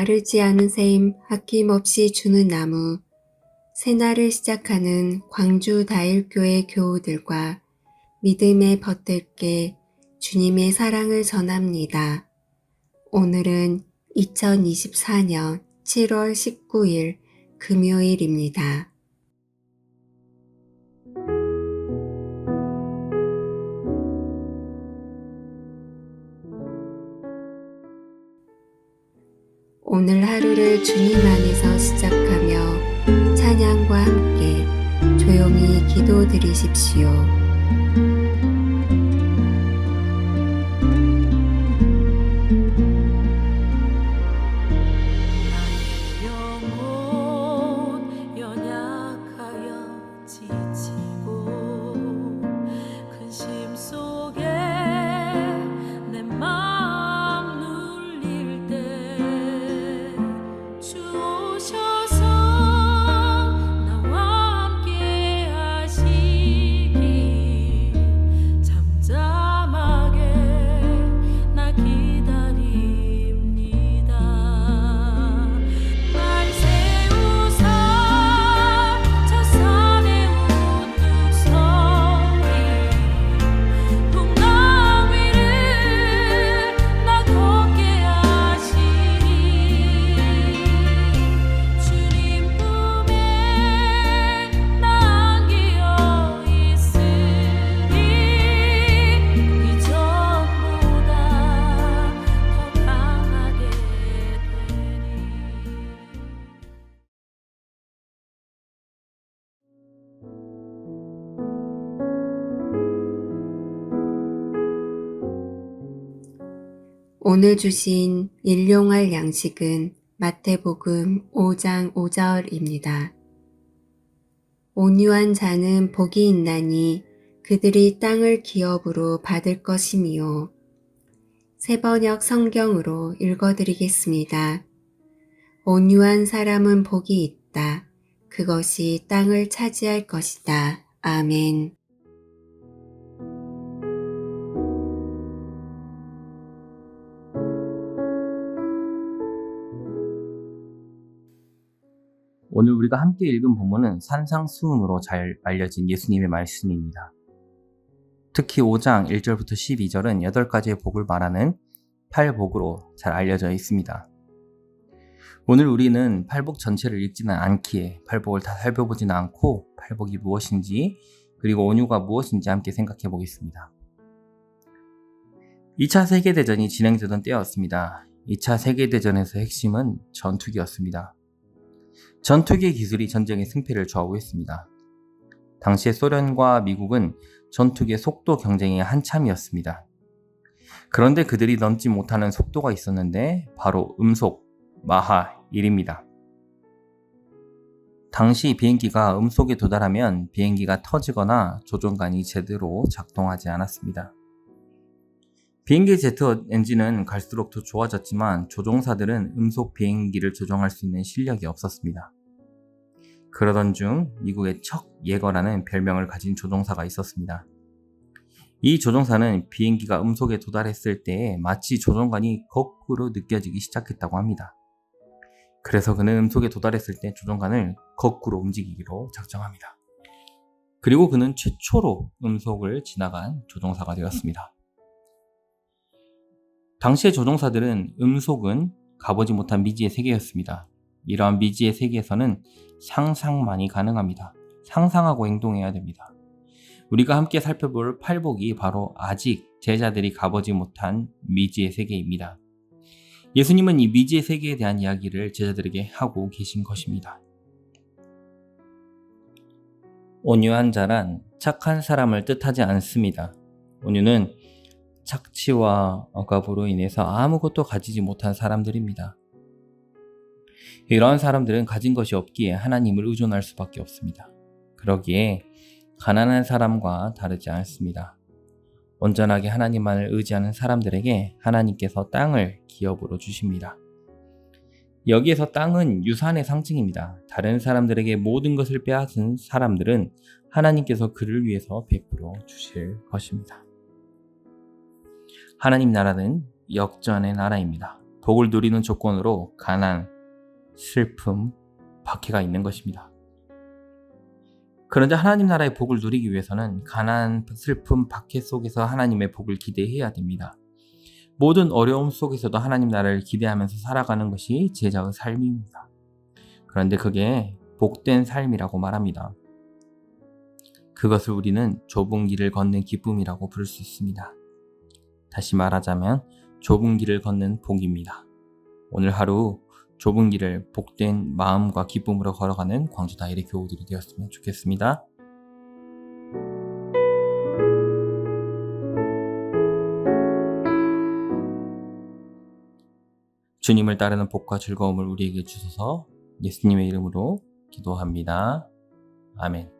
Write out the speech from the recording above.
마르지 않은 샘 아낌없이 주는 나무, 새날을 시작하는 광주 다일교회 교우들과 믿음의 벗들께 주님의 사랑을 전합니다. 오늘은 2024년 7월 19일 금요일입니다. 오늘 하루를 주님 안에서 시작하며 찬양과 함께 조용히 기도 드리십시오. 연약하여 오늘 주신 일용할 양식은 마태복음 5장 5절입니다. 온유한 자는 복이 있나니 그들이 땅을 기업으로 받을 것이미요. 세번역 성경으로 읽어드리겠습니다. 온유한 사람은 복이 있다. 그것이 땅을 차지할 것이다. 아멘. 오늘 우리가 함께 읽은 본문은 산상수훈으로 잘 알려진 예수님의 말씀입니다. 특히 5장 1절부터 12절은 8가지의 복을 말하는 팔복으로 잘 알려져 있습니다. 오늘 우리는 팔복 전체를 읽지는 않기에 팔복을 다 살펴보지는 않고 팔복이 무엇인지 그리고 온유가 무엇인지 함께 생각해 보겠습니다. 2차 세계대전이 진행되던 때였습니다. 2차 세계대전에서 핵심은 전투기였습니다. 전투기 기술이 전쟁의 승패를 좌우했습니다. 당시에 소련과 미국은 전투기의 속도 경쟁이 한참이었습니다. 그런데 그들이 넘지 못하는 속도가 있었는데 바로 음속 마하 1입니다. 당시 비행기가 음속에 도달하면 비행기가 터지거나 조종관이 제대로 작동하지 않았습니다. 비행기 제트 엔진은 갈수록 더 좋아졌지만 조종사들은 음속 비행기를 조종할 수 있는 실력이 없었습니다. 그러던 중 미국의 척 예거라는 별명을 가진 조종사가 있었습니다. 이 조종사는 비행기가 음속에 도달했을 때 마치 조종관이 거꾸로 느껴지기 시작했다고 합니다. 그래서 그는 음속에 도달했을 때 조종관을 거꾸로 움직이기로 작정합니다. 그리고 그는 최초로 음속을 지나간 조종사가 되었습니다. 당시의 조종사들은 음속은 가보지 못한 미지의 세계였습니다. 이러한 미지의 세계에서는 상상만이 가능합니다. 상상하고 행동해야 됩니다. 우리가 함께 살펴볼 팔복이 바로 아직 제자들이 가보지 못한 미지의 세계입니다. 예수님은 이 미지의 세계에 대한 이야기를 제자들에게 하고 계신 것입니다. 온유한 자란 착한 사람을 뜻하지 않습니다. 온유는 착취와 억압으로 인해서 아무것도 가지지 못한 사람들입니다. 이러한 사람들은 가진 것이 없기에 하나님을 의존할 수밖에 없습니다. 그러기에 가난한 사람과 다르지 않습니다. 온전하게 하나님만을 의지하는 사람들에게 하나님께서 땅을 기업으로 주십니다. 여기에서 땅은 유산의 상징입니다. 다른 사람들에게 모든 것을 빼앗은 사람들은 하나님께서 그를 위해서 베풀어 주실 것입니다. 하나님 나라는 역전의 나라입니다. 복을 누리는 조건으로 가난, 슬픔, 박해가 있는 것입니다. 그런데 하나님 나라의 복을 누리기 위해서는 가난, 슬픔, 박해 속에서 하나님의 복을 기대해야 됩니다. 모든 어려움 속에서도 하나님 나라를 기대하면서 살아가는 것이 제자의 삶입니다. 그런데 그게 복된 삶이라고 말합니다. 그것을 우리는 좁은 길을 걷는 기쁨이라고 부를 수 있습니다. 다시 말하자면 좁은 길을 걷는 복입니다. 오늘 하루 좁은 길을 복된 마음과 기쁨으로 걸어가는 광주 다일의 교우들이 되었으면 좋겠습니다. 주님을 따르는 복과 즐거움을 우리에게 주셔서 예수님의 이름으로 기도합니다. 아멘.